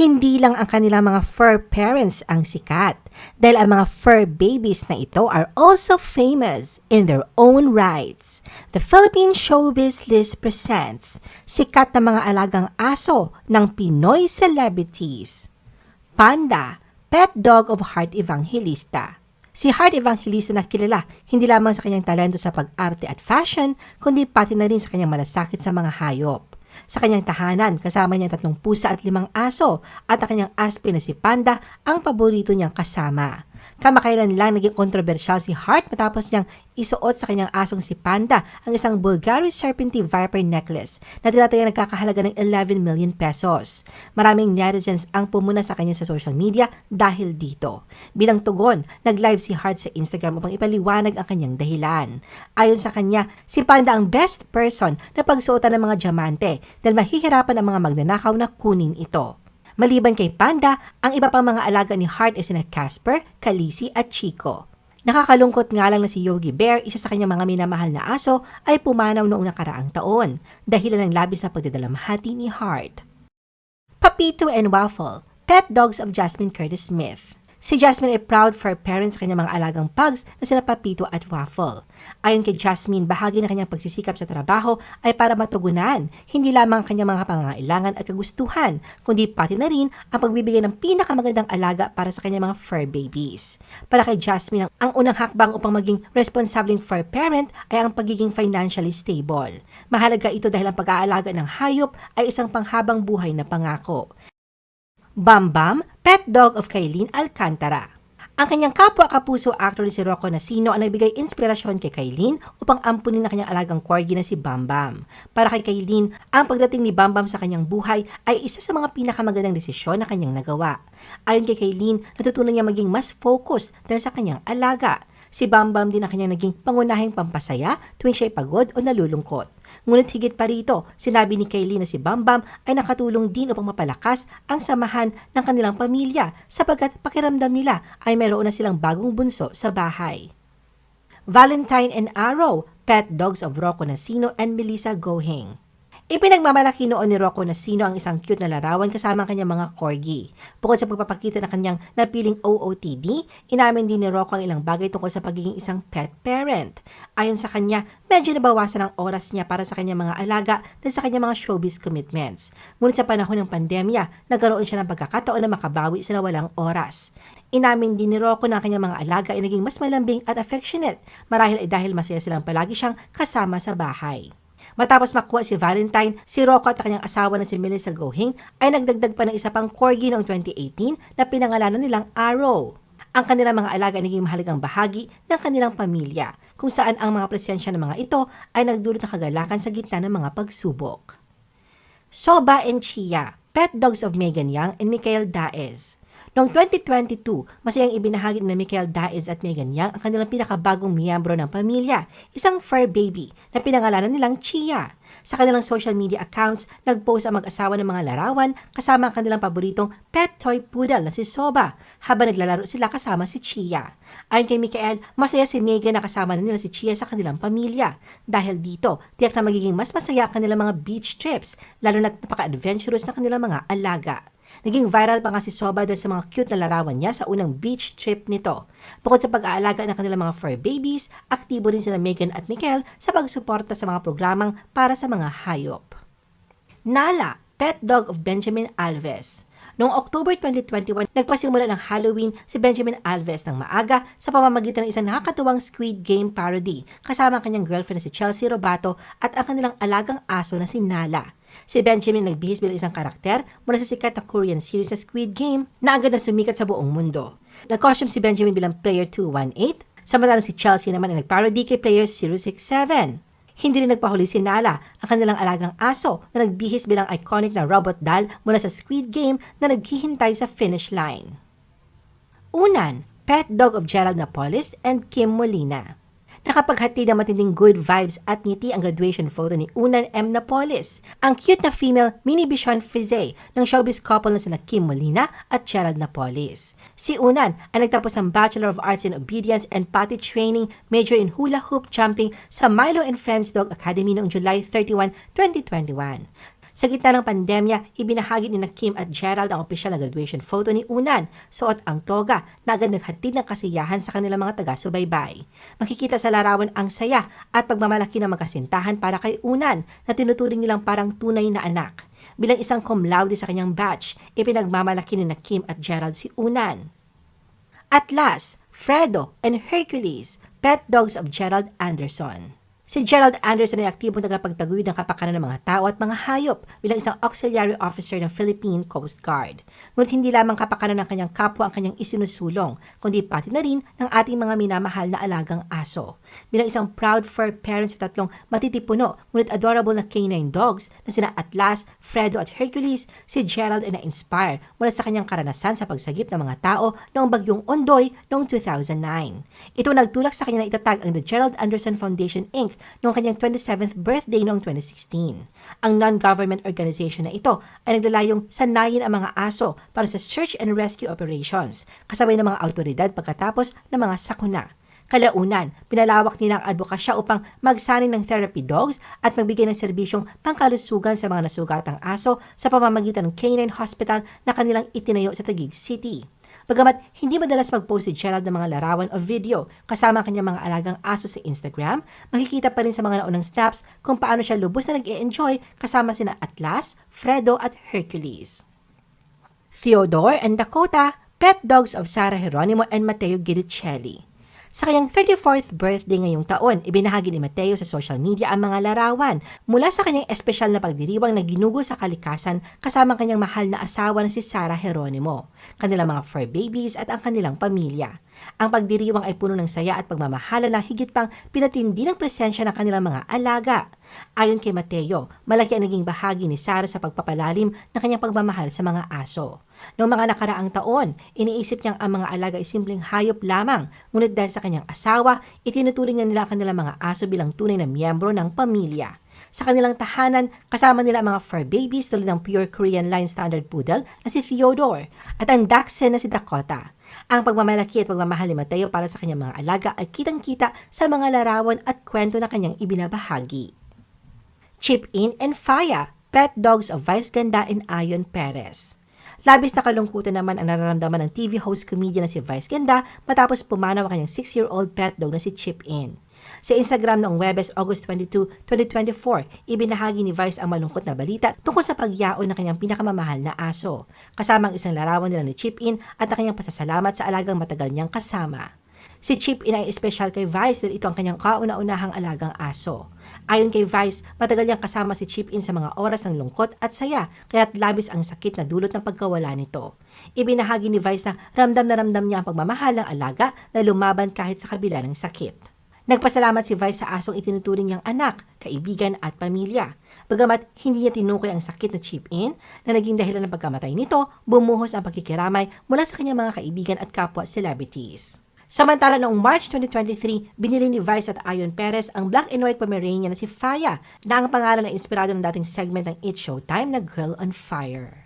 Hindi lang ang kanilang mga fur parents ang sikat, dahil ang mga fur babies na ito are also famous in their own rights. The Philippine Showbiz List presents sikat na mga alagang aso ng Pinoy celebrities. Panda, pet dog of Heart Evangelista. Si Heart Evangelista na kilala hindi lamang sa kanyang talento sa pag-arte at fashion, kundi pati na rin sa kanyang malasakit sa mga hayop. Sa kanyang tahanan, kasama niya tatlong pusa at limang aso at ang kanyang aspe na si Panda ang paborito niyang kasama. Kamakailan lang naging kontrobersyal si Hart matapos niyang isuot sa kanyang asong si Panda ang isang Bulgari Serpentine Viper necklace na tinataya nagkakahalaga ng 11 million pesos. Maraming netizens ang pumuna sa kanya sa social media dahil dito. Bilang tugon, nag-live si Hart sa Instagram upang ipaliwanag ang kanyang dahilan. Ayon sa kanya, si Panda ang best person na pagsuotan ng mga diamante dahil mahihirapan ang mga magnanakaw na kunin ito. Maliban kay Panda, ang iba pang mga alaga ni Hart ay sina Casper, Kalisi at Chico. Nakakalungkot nga lang na si Yogi Bear, isa sa kanyang mga minamahal na aso, ay pumanaw noong nakaraang taon, dahilan ng labis na pagdadalamhati ni Hart. Papito and Waffle, pet dogs of Jasmine Curtis Smith. Si Jasmine ay proud for parents sa kanyang mga alagang pugs na sina Papito at Waffle. Ayon kay Jasmine, bahagi ng kanyang pagsisikap sa trabaho ay para matugunan hindi lamang ang kanyang mga pangangailangan at kagustuhan, kundi pati na rin ang pagbibigay ng pinakamagandang alaga para sa kanyang mga fur babies. Para kay Jasmine, ang unang hakbang upang maging responsableng fur parent ay ang pagiging financially stable. Mahalaga ito dahil ang pag-aalaga ng hayop ay isang panghabang buhay na pangako. Bam Bam, pet dog of Kailin Alcantara. Ang kanyang kapwa-kapuso actor si Rocco Nasino ang nagbigay inspirasyon kay Kailin upang ampunin ang kanyang alagang corgi na si Bam Bam. Para kay Kailin, ang pagdating ni Bam Bam sa kanyang buhay ay isa sa mga pinakamagandang desisyon na kanyang nagawa. Ayon kay Kailin, natutunan niya maging mas focused dahil sa kanyang alaga. Si Bam Bam din ang kanyang naging pangunahing pampasaya tuwing siya'y pagod o nalulungkot. Ngunit higit pa rito, sinabi ni Kaylee na si Bambam ay nakatulong din upang mapalakas ang samahan ng kanilang pamilya sapagkat pakiramdam nila ay meron na silang bagong bunso sa bahay. Valentine and Arrow, pet dogs of Rocco Nasino and Melissa Gohing. Ipinagmamalaki noon ni Rocco na sino ang isang cute na larawan kasama ang kanyang mga corgi. Bukod sa pagpapakita ng kanyang napiling OOTD, inamin din ni Rocco ang ilang bagay tungkol sa pagiging isang pet parent. Ayon sa kanya, medyo nabawasan ang oras niya para sa kanyang mga alaga dahil sa kanyang mga showbiz commitments. Ngunit sa panahon ng pandemya, nagkaroon siya ng pagkakataon na makabawi sa nawalang oras. Inamin din ni Rocco na ang kanyang mga alaga ay naging mas malambing at affectionate marahil ay dahil masaya silang palagi siyang kasama sa bahay. Matapos makuha si Valentine, si Rocco at kanyang asawa na si Melissa Gohing ay nagdagdag pa ng isa pang corgi noong 2018 na pinangalanan nilang Arrow. Ang kanilang mga alaga ay naging mahalagang bahagi ng kanilang pamilya, kung saan ang mga presensya ng mga ito ay nagdulot ng kagalakan sa gitna ng mga pagsubok. Soba and Chia, pet dogs of Megan Young and Mikael Daez. Noong 2022, masayang ibinahagi ni Michael Daez at Megan Young ang kanilang pinakabagong miyembro ng pamilya, isang fur baby na pinangalanan nilang Chia. Sa kanilang social media accounts, nag-post ang mag-asawa ng mga larawan kasama ang kanilang paboritong pet toy poodle na si Soba habang naglalaro sila kasama si Chia. Ayon kay Michael, masaya si Megan na kasama na nila si Chia sa kanilang pamilya. Dahil dito, tiyak na magiging mas masaya ang kanilang mga beach trips, lalo na napaka-adventurous na kanilang mga alaga. Naging viral pa nga si Soba dahil sa mga cute na larawan niya sa unang beach trip nito. Bukod sa pag-aalaga ng kanilang mga fur babies, aktibo rin sila Megan at Mikel sa pagsuporta sa mga programang para sa mga hayop. Nala, pet dog of Benjamin Alves. Noong October 2021, nagpasimula ng Halloween si Benjamin Alves ng maaga sa pamamagitan ng isang nakakatuwang Squid Game parody kasama ang kanyang girlfriend na si Chelsea Robato at ang kanilang alagang aso na si Nala. Si Benjamin nagbihis bilang isang karakter mula sa sikat na Korean series na Squid Game na agad na sumikat sa buong mundo. Nag-costume si Benjamin bilang Player 218, samantalang si Chelsea naman ay nagparody kay Player 067. Hindi rin nagpahuli si Nala, ang kanilang alagang aso na nagbihis bilang iconic na robot doll mula sa Squid Game na naghihintay sa finish line. Unan, pet dog of Gerald Napolis and Kim Molina. Nakapaghatid ng matinding good vibes at ngiti ang graduation photo ni Unan M. Napolis, ang cute na female mini Bichon Frise ng showbiz couple na sina Kim Molina at Gerald Napolis. Si Unan ay nagtapos ng Bachelor of Arts in Obedience and Potty Training major in hula hoop jumping sa Milo and Friends Dog Academy noong July 31, 2021. Sa gitna ng pandemya, ibinahagi ni na Kim at Gerald ang opisyal na graduation photo ni Unan. Suot ang toga na agad naghatid ng kasiyahan sa kanilang mga taga-subaybay. Makikita sa larawan ang saya at pagmamalaki ng magkasintahan para kay Unan na tinuturing nilang parang tunay na anak. Bilang isang cum laude sa kanyang batch, ipinagmamalaki ni na Kim at Gerald si Unan. At last, Fredo and Hercules, pet dogs of Gerald Anderson. Si Gerald Anderson ay aktibong tagapagtaguyod ng kapakanan ng mga tao at mga hayop bilang isang auxiliary officer ng Philippine Coast Guard. Ngunit hindi lamang kapakanan ng kanyang kapwa ang kanyang isinusulong, kundi pati na rin ng ating mga minamahal na alagang aso. Bilang isang proud fur parent sa tatlong matitipuno ngunit adorable na canine dogs na sina Atlas, Fredo at Hercules, si Gerald ay na-inspire mula sa kanyang karanasan sa pagsagip ng mga tao noong bagyong Ondoy noong 2009. Ito nagtulak sa kanya na itatag ang The Gerald Anderson Foundation Inc noong kanyang 27th birthday noong 2016. Ang non-government organization na ito ay naglalayong sanayin ang mga aso para sa search and rescue operations, kasabay ng mga autoridad pagkatapos ng mga sakuna. Kalaunan, pinalawak nila ang advokasya upang magsanin ng therapy dogs at magbigay ng serbisyong pangkalusugan sa mga nasugatang aso sa pamamagitan ng canine hospital na kanilang itinayo sa Taguig City. Bagamat hindi madalas mag-post si Gerald ng mga larawan o video kasama ang kanyang mga alagang aso sa Instagram, makikita pa rin sa mga naunang snaps kung paano siya lubos na nag-e-enjoy kasama sina Atlas, Fredo at Hercules. Theodore and Dakota, pet dogs of Sara Geronimo and Mateo Guidicelli. Sa kanyang 34th birthday ngayong taon, ibinahagi ni Mateo sa social media ang mga larawan mula sa kanyang espesyal na pagdiriwang na ginugo sa kalikasan kasama ang kanyang mahal na asawa na si Sarah Geronimo, kanilang mga fur babies at ang kanilang pamilya. Ang pagdiriwang ay puno ng saya at pagmamahala na higit pang pinatindi ng presensya ng kanilang mga alaga. Ayon kay Mateo, malaki ang naging bahagi ni Sarah sa pagpapalalim ng kanyang pagmamahal sa mga aso. Noong mga nakaraang taon, iniisip niyang ang mga alaga ay simpleng hayop lamang, ngunit dahil sa kanyang asawa, itinuturing niya nila ang kanilang mga aso bilang tunay na miyembro ng pamilya. Sa kanilang tahanan, kasama nila ang mga fur babies tulad ng pure Korean line standard poodle na si Theodore at ang dachshund na si Dakota. Ang pagmamalaki at pagmamahal ni Mateo para sa kanyang mga alaga ay kitang-kita sa mga larawan at kwento na kanyang ibinabahagi. Chip In and Faya, pet dogs of Vice Ganda and Ayon Perez. Labis na kalungkutan naman ang nararamdaman ng TV host comedian na si Vice Ganda matapos pumanaw ang kanyang 6-year-old pet dog na si Chip In. Sa Instagram noong Webes August 22, 2024, ibinahagi ni Vice ang malungkot na balita tungkol sa pagyaon ng kanyang pinakamamahal na aso, kasama ang isang larawan nila ni Chip In at ang kanyang pasasalamat sa alagang matagal niyang kasama. Si Chip In ay espesyal kay Vice dahil ito ang kanyang kauna-unahang alagang aso. Ayon kay Vice, matagal niyang kasama si Chip In sa mga oras ng lungkot at saya, kaya't labis ang sakit na dulot ng pagkawala nito. Ibinahagi ni Vice na ramdam na ramdam niya ang pagmamahal ng alaga na lumaban kahit sa kabila ng sakit. Nagpasalamat si Vice sa asong itinuturing niyang anak, kaibigan at pamilya. Bagamat hindi niya tinukoy ang sakit na chip in na naging dahilan ng pagkamatay nito, bumuhos ang pagkikiramay mula sa kanyang mga kaibigan at kapwa celebrities. Samantala noong March 2023, binili ni Vice at Ayon Perez ang black and white Pomeranian na si Faya na ang pangalan na inspirado ng dating segment ng It's Showtime na Girl on Fire.